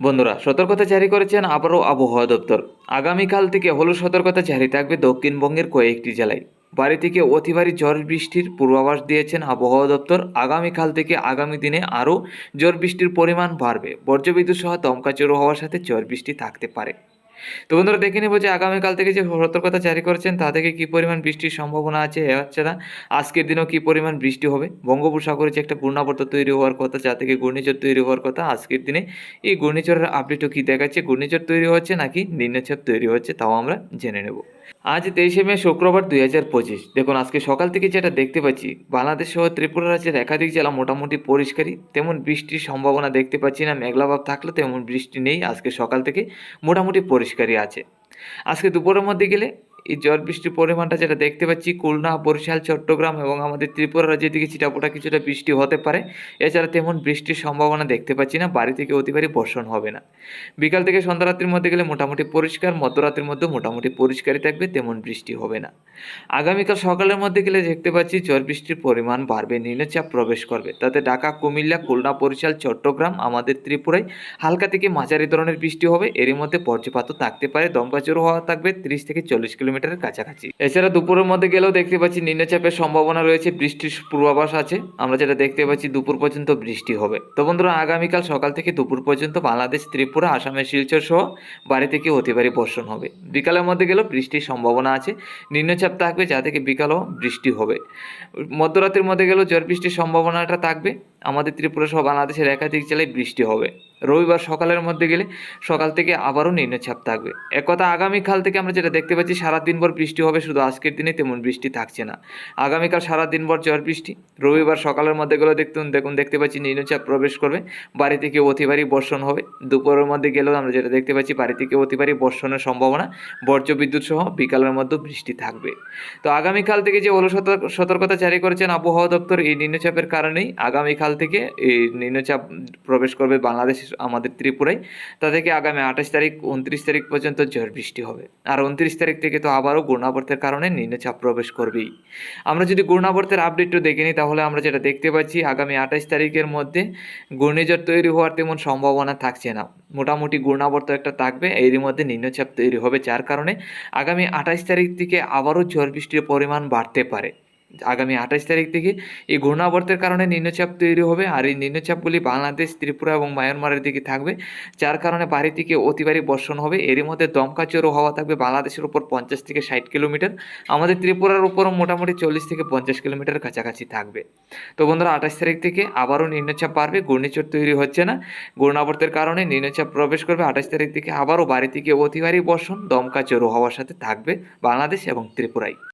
বন্ধুরা, সতর্কতা জারি করেছেন আবারও আবহাওয়া দপ্তর। আগামীকাল থেকে হলুদ সতর্কতা জারি থাকবে দক্ষিণবঙ্গের কয়েকটি জেলায়। বাড়ি থেকে অতি ভারী বৃষ্টির পূর্বাভাস দিয়েছেন আবহাওয়া দপ্তর। আগামীকাল থেকে আগামী দিনে আরও জ্বর বৃষ্টির পরিমাণ বাড়বে। বর্জ্যবিদ্যুৎ সহ দমকা চড়ো হওয়ার সাথে ঝড় বৃষ্টি থাকতে পারে। তো বন্ধুরা দেখে নেব যে আগামীকাল থেকে যে সতর্কতা জারি করেছেন, তা থেকে কী পরিমাণ বৃষ্টির সম্ভাবনা আছে এছাড়া আজকের দিনেও কী পরিমাণ বৃষ্টি হবে? বঙ্গোপসাগরে যে একটা ঘূর্ণাবর্ত তৈরি হওয়ার কথা, যা থেকে ঘূর্ণিঝড় তৈরি হওয়ার কথা, আজকের দিনে এই ঘূর্ণিঝড়ের আপডেটও কী দেখাচ্ছে? ঘূর্ণিঝড় তৈরি হচ্ছে নাকি নিম্নচাপ তৈরি হচ্ছে, তাও আমরা জেনে নেব। আজ তেইশে মে, শুক্রবার দুই হাজার পঁচিশ। দেখুন, আজকে সকাল থেকে যেটা দেখতে পাচ্ছি, বাংলাদেশ সহ ত্রিপুরা রাজ্যের একাধিক জেলা মোটামুটি পরিষ্কারই, তেমন বৃষ্টির সম্ভাবনা দেখতে পাচ্ছি না মেঘলাভাব থাকলে তেমন বৃষ্টি নেই আজকে সকাল থেকে, মোটামুটি পরিষ্কারই আছে। আজকে দুপুরের মধ্যে গেলে এই ঝড় বৃষ্টির পরিমাণটা যেটা দেখতে পাচ্ছি, খুলনা, বরিশাল, চট্টগ্রাম এবং আমাদের ত্রিপুরা রাজ্যের দিকে চিটাপোটা কিছুটা বৃষ্টি হতে পারে। এছাড়া তেমন বৃষ্টির সম্ভাবনা দেখতে পাচ্ছি না, বাড়ি থেকে অতিবারই বর্ষণ হবে না। বিকাল থেকে সন্ধ্যা রাত্রির মধ্যে গেলে মোটামুটি পরিষ্কার মধ্যরাত্রির মধ্যে মোটামুটি পরিষ্কারই থাকবে, তেমন বৃষ্টি হবে না। আগামীকাল সকালের মধ্যে গেলে দেখতে পাচ্ছি ঝড় বৃষ্টির পরিমাণ বাড়বে নিম্নচাপ প্রবেশ করবে। তাতে ঢাকা, কুমিল্লা, খুলনা, বরিশাল, চট্টগ্রাম, আমাদের ত্রিপুরায় হালকা থেকে মাঝারি ধরনের বৃষ্টি হবে। এরই মধ্যে বজ্রপাতও থাকতে পারে দমকাচুরও হওয়া থাকবে, তিরিশ থেকে চল্লিশ কিলোমিটারের কাছাকাছি। এছাড়া দুপুরের মধ্যে গেলেও দেখতে পাচ্ছি নিম্নচাপের সম্ভাবনা রয়েছে, বৃষ্টির পূর্বাভাস আছে। আমরা যেটা দেখতে পাচ্ছি, দুপুর পর্যন্ত বৃষ্টি হবে। তো বন্ধুরা, আগামীকাল সকাল থেকে দুপুর পর্যন্ত বাংলাদেশ, ত্রিপুরা, আসামের শিলচর সহ বাড়ি থেকে অতিবারী বর্ষণ হবে। বিকালের মধ্যে গেলেও বৃষ্টির সম্ভাবনা আছে। নিম্নচাপ থাকবে, যা থেকে বিকালও বৃষ্টি হবে। মধ্যরাতের মধ্যে গেলেও ঝড় বৃষ্টির সম্ভাবনাটা থাকবে। আমাদের ত্রিপুরা সহ বাংলাদেশের একাধিক জেলায় বৃষ্টি হবে। রবিবার সকালের মধ্যে গেলে সকাল থেকে আবারও নিম্নচাপ থাকবে। একথা আগামীকাল থেকে আমরা যেটা দেখতে পাচ্ছি সারা দিনভর বৃষ্টি হবে, শুধু আজকের দিনে তেমন বৃষ্টি থাকছে না। আগামীকাল সারা দিনভর ঝড় বৃষ্টি। রবিবার সকালের মধ্যে গেলেও দেখতুন দেখুন, দেখতে পাচ্ছি নিম্নচাপ প্রবেশ করবে। বাড়ি থেকে অতি ভারী বর্ষণ হবে। দুপুরের মধ্যে গেলেও আমরা যেটা দেখতে পাচ্ছি, বাড়ি থেকে অতি ভারী বর্ষণের সম্ভাবনা। বর্জ্য বিদ্যুৎ সহ বিকালের মধ্যে বৃষ্টি থাকবে। তো আগামীকাল থেকে যে সতর্ক- সতর্কতা জারি করেছেন আবহাওয়া দপ্তর, এই নিম্নচাপের কারণেই আগামীকাল থেকে এই নিম্নচাপ প্রবেশ করবে বাংলাদেশ আমাদের ত্রিপুরায় তা থেকে আগামী আঠাশ তারিখ, উনত্রিশ তারিখ পর্যন্ত ঝড় বৃষ্টি হবে। আর উনত্রিশ তারিখ থেকে তো আবারও ঘূর্ণাবর্তের কারণে নিম্নচাপ প্রবেশ করবেই। আমরা যদি ঘূর্ণাবর্তের আপডেটটা দেখে নিই, তাহলে আমরা যেটা দেখতে পাচ্ছি, আগামী আঠাশ তারিখের মধ্যে ঘূর্ণিঝড় তৈরি হওয়ার তেমন সম্ভাবনা থাকছে না। মোটামুটি ঘূর্ণাবর্ত একটা থাকবে, এরই মধ্যে নিম্নচাপ তৈরি হবে, যার কারণে আগামী আঠাশ তারিখ থেকে আবারও ঝড় বৃষ্টির পরিমাণ বাড়তে পারে। আগামী আঠাশ তারিখ থেকে এই ঘূর্ণাবর্তের কারণে নিম্নচাপ তৈরি হবে আর এই নিম্নচাপগুলি বাংলাদেশ, ত্রিপুরা এবং মায়ানমারের দিকে থাকবে, যার কারণে বাড়ি থেকে অতিবারী বর্ষণ হবে। এরই মধ্যে দমকা চোরও হওয়া থাকবে বাংলাদেশের উপর পঞ্চাশ থেকে ষাট কিলোমিটার। আমাদের ত্রিপুরার উপরও মোটামুটি চল্লিশ থেকে পঞ্চাশ কিলোমিটার কাছাকাছি থাকবে। তো বন্ধুরা, আঠাশ তারিখ থেকে আবারও নিম্নচাপ বাড়বে, ঘূর্ণিঝড় তৈরি হচ্ছে না। ঘূর্ণাবর্তের কারণে নিম্নচাপ প্রবেশ করবে। আঠাশ তারিখ থেকে আবারও বাড়ি থেকে অতিবারী বর্ষণ, দমকা চোরও হওয়ার সাথে থাকবে বাংলাদেশ এবং ত্রিপুরায়